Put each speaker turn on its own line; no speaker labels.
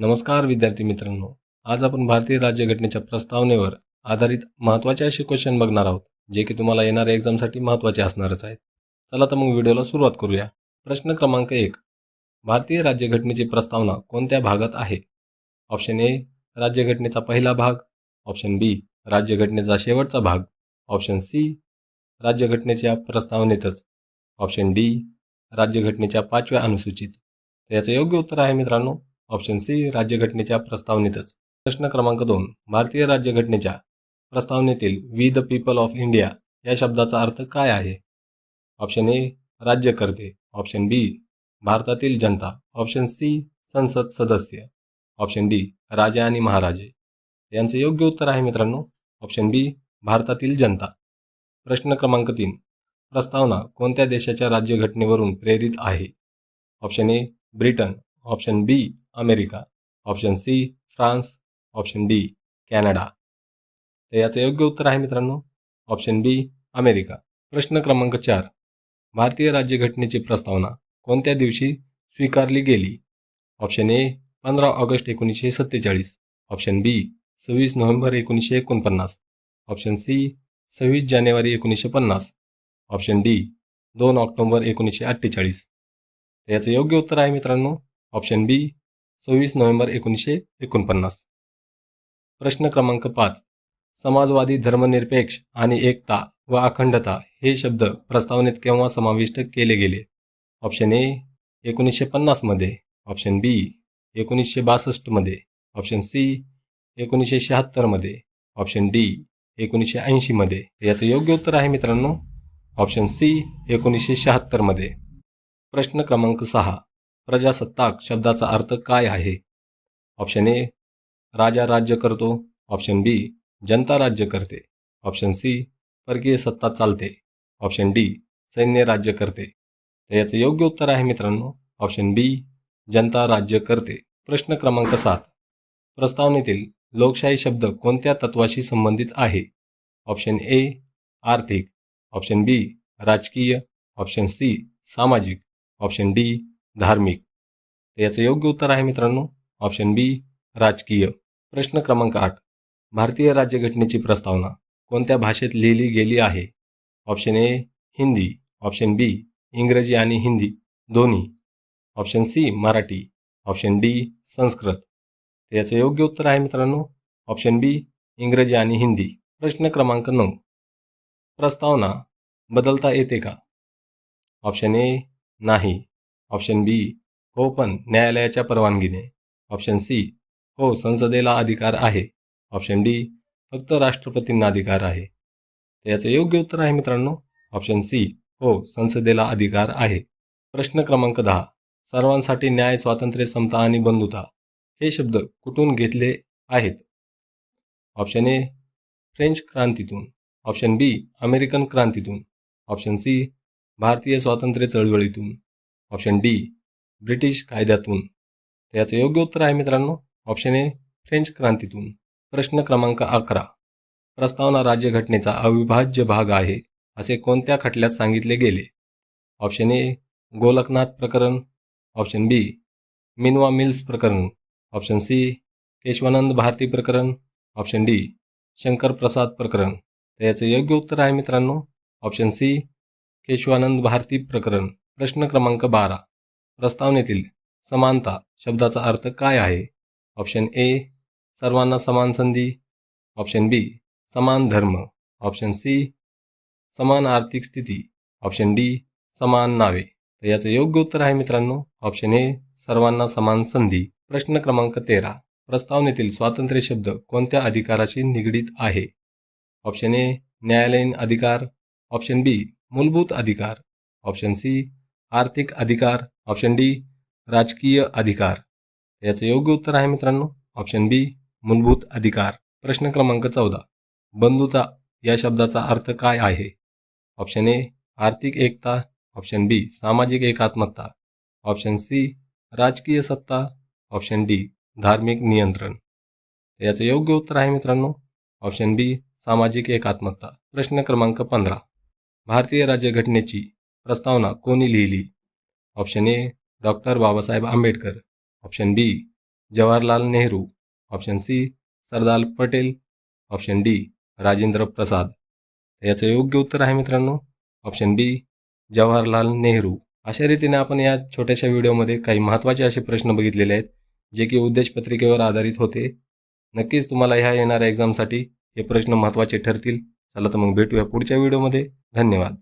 नमस्कार विद्यार्थी मित्रांनो. आज आपण भारतीय राज्यघटनेच्या प्रस्तावनेवर आधारित महत्त्वाचे असे क्वेश्चन बघणार आहोत जे की तुम्हाला येणाऱ्या एक्झामसाठी महत्त्वाचे असणारच आहेत. चला तर मग व्हिडिओला सुरुवात करूया. प्रश्न क्रमांक एक. भारतीय राज्यघटनेची प्रस्तावना कोणत्या भागात आहे? ऑप्शन ए राज्यघटनेचा पहिला भाग. ऑप्शन बी राज्यघटनेचा शेवटचा भाग. ऑप्शन सी राज्यघटनेच्या प्रस्तावनेतच. ऑप्शन डी राज्यघटनेच्या पाचव्या अनुसूचित. याचं योग्य उत्तर आहे मित्रांनो. ऑप्शन सी राज्यघटनेच्या प्रस्तावनेतच. प्रश्न क्रमांक दोन भारतीय राज्यघटनेच्या प्रस्तावनेतील we the people of India या शब्दाचा अर्थ काय आहे? ऑप्शन ए राज्यकर्ते. ऑप्शन बी भारतातील जनता. ऑप्शन सी संसद सदस्य. ऑप्शन डी राजे आणि महाराजे. यांचे योग्य उत्तर आहे मित्रांनो. ऑप्शन बी भारतातील जनता. प्रश्न क्रमांक तीन प्रस्तावना कोणत्या देशाच्या राज्यघटनेवरून प्रेरित आहे? Option A Britain. Option B America. Option C France. Option D Canada. तर याचं योग्य उत्तर आहे मित्रांनो. Option B America. प्रश्न क्रमांक चार. भारतीय राज्यघटनेची प्रस्तावना कोणत्या दिवशी स्वीकारली गेली? ऑप्शन ए पंधरा ऑगस्ट एकोणीसशे सत्तेचाळीस. ऑप्शन बी सव्वीस नोव्हेंबर एकोणीसशे एकोणपन्नास. ऑप्शन सी सव्वीस जानेवारी एकोणीसशे पन्नास. ऑप्शन डी दोन ऑक्टोबर एकोणीसशे अठ्ठेचाळीस. याचं योग्य उत्तर आहे मित्रांनो. ऑप्शन बी सव्वीस नोव्हेंबर एकोणीसशे एकोणपन्नास. प्रश्न क्रमांक पाच समाजवादी धर्मनिरपेक्ष आणि एकता व अखंडता हे शब्द प्रस्तावनेत केव्हा समाविष्ट केले गेले? ऑप्शन ए एकोणीसशे पन्नासमध्ये ऑप्शन बी एकोणीसशे बासष्टमध्ये ऑप्शन सी एकोणीसशे शहात्तरमध्ये ऑप्शन डी एकोणीसशे ऐंशीमध्ये याचं योग्य उत्तर आहे मित्रांनो. ऑप्शन सी एकोणीसशे शहात्तरमध्ये प्रश्न क्रमांक सहा प्रजासत्ताक शब्दाचा अर्थ काय आहे? ऑप्शन ए राजा राज्य करतो. ऑप्शन बी जनता राज्य करते. ऑप्शन सी परकीय सत्ता चालते. ऑप्शन डी सैन्य राज्य करते. तर याचं योग्य उत्तर आहे मित्रांनो. ऑप्शन बी जनता राज्य करते. प्रश्न क्रमांक सात. प्रस्तावनेतील लोकशाही शब्द कोणत्या तत्वाशी संबंधित आहे? ऑप्शन ए आर्थिक. ऑप्शन बी राजकीय. ऑप्शन सी सामाजिक. ऑप्शन डी धार्मिक. तर याचं योग्य उत्तर आहे मित्रांनो ऑप्शन बी राजकीय. प्रश्न क्रमांक आठ. भारतीय राज्यघटनेची प्रस्तावना कोणत्या भाषेत लिहिली गेली आहे? Option A Hindi. Option B इंग्रजी आणि हिंदी. दोन्ही. Option C Marathi. Option D Sanskrit. तर याचं योग्य उत्तर आहे मित्रांनो ऑप्शन बी इंग्रजी आणि हिंदी. प्रश्न क्रमांक नऊ. प्रस्तावना बदलता येते का? ऑप्शन ए नाही. ऑप्शन बी हो पण न्यायालयाच्या परवानगीने. ऑप्शन सी हो संसदेला अधिकार आहे. ऑप्शन डी फक्त राष्ट्रपतींना अधिकार आहे. तर याचं योग्य उत्तर आहे मित्रांनो. ऑप्शन सी हो संसदेला अधिकार आहे. प्रश्न क्रमांक दहा सर्वांसाठी न्याय स्वातंत्र्य समता आणि बंधुता हे शब्द कुठून घेतले आहेत? ऑप्शन ए फ्रेंच क्रांतीतून. ऑप्शन बी अमेरिकन क्रांतीतून. ऑप्शन सी भारतीय स्वातंत्र्य चळवळीतून. ऑप्शन डी ब्रिटिश कायद्यातून. तर याचं योग्य उत्तर आहे मित्रांनो ऑप्शन ए फ्रेंच क्रांतीतून. प्रश्न क्रमांक अकरा प्रस्तावना राज्यघटनेचा अविभाज्य भाग आहे असे कोणत्या खटल्यात सांगितले गेले? ऑप्शन ए गोलकनाथ प्रकरण. ऑप्शन बी मिनवा मिल्स प्रकरण. ऑप्शन सी केशवानंद भारती प्रकरण. ऑप्शन डी शंकर प्रसाद प्रकरण. तर याचं योग्य उत्तर आहे मित्रांनो ऑप्शन सी केशवानंद भारती प्रकरण. प्रश्न क्रमांक बारा. प्रस्तावनेतील समानता शब्दाचा अर्थ काय आहे? ऑप्शन ए सर्वांना समान संधी. ऑप्शन बी समान धर्म. ऑप्शन सी समान आर्थिक स्थिती. ऑप्शन डी समान नावे. तर याचं योग्य उत्तर आहे मित्रांनो. ऑप्शन ए सर्वांना समान संधी. प्रश्न क्रमांक तेरा. प्रस्तावनेतील स्वातंत्र्य शब्द कोणत्या अधिकाराशी निगडीत आहे? ऑप्शन ए न्यायालयीन अधिकार. ऑप्शन बी मूलभूत अधिकार. ऑप्शन सी आर्थिक अधिकार ऑप्शन डी राजकीय अधिकार. याचं योग्य उत्तर आहे मित्रांनो ऑप्शन बी मूलभूत अधिकार. प्रश्न क्रमांक चौदा बंधुता या शब्दाचा अर्थ काय आहे? ऑप्शन ए आर्थिक एकता. ऑप्शन बी सामाजिक एकात्मकता ऑप्शन सी राजकीय सत्ता. ऑप्शन डी धार्मिक नियंत्रण. याचं योग्य उत्तर आहे मित्रांनो ऑप्शन बी सामाजिक एकात्मकता प्रश्न क्रमांक पंधरा भारतीय राज्यघटनेची प्रस्तावना कोणी लिहिली? Option A doctor Babasaheb Ambedkar. Option B Jawaharlal Nehru. Option C Sardar Patel. Option D Rajendra Prasad. याचं योग्य उत्तर आहे मित्रांनो. Option B Jawaharlal Nehru. अशा रीतीने आपण या छोट्याशा व्हिडिओमध्ये काही महत्त्वाचे असे प्रश्न बघितलेले आहेत जे की उद्देशपत्रिकेवर आधारित होते. नक्कीच तुम्हाला ह्या येणाऱ्या एक्झामसाठी हे प्रश्न महत्त्वाचे ठरतील. चला तर मग भेटूया पुढच्या व्हिडिओमध्ये. धन्यवाद.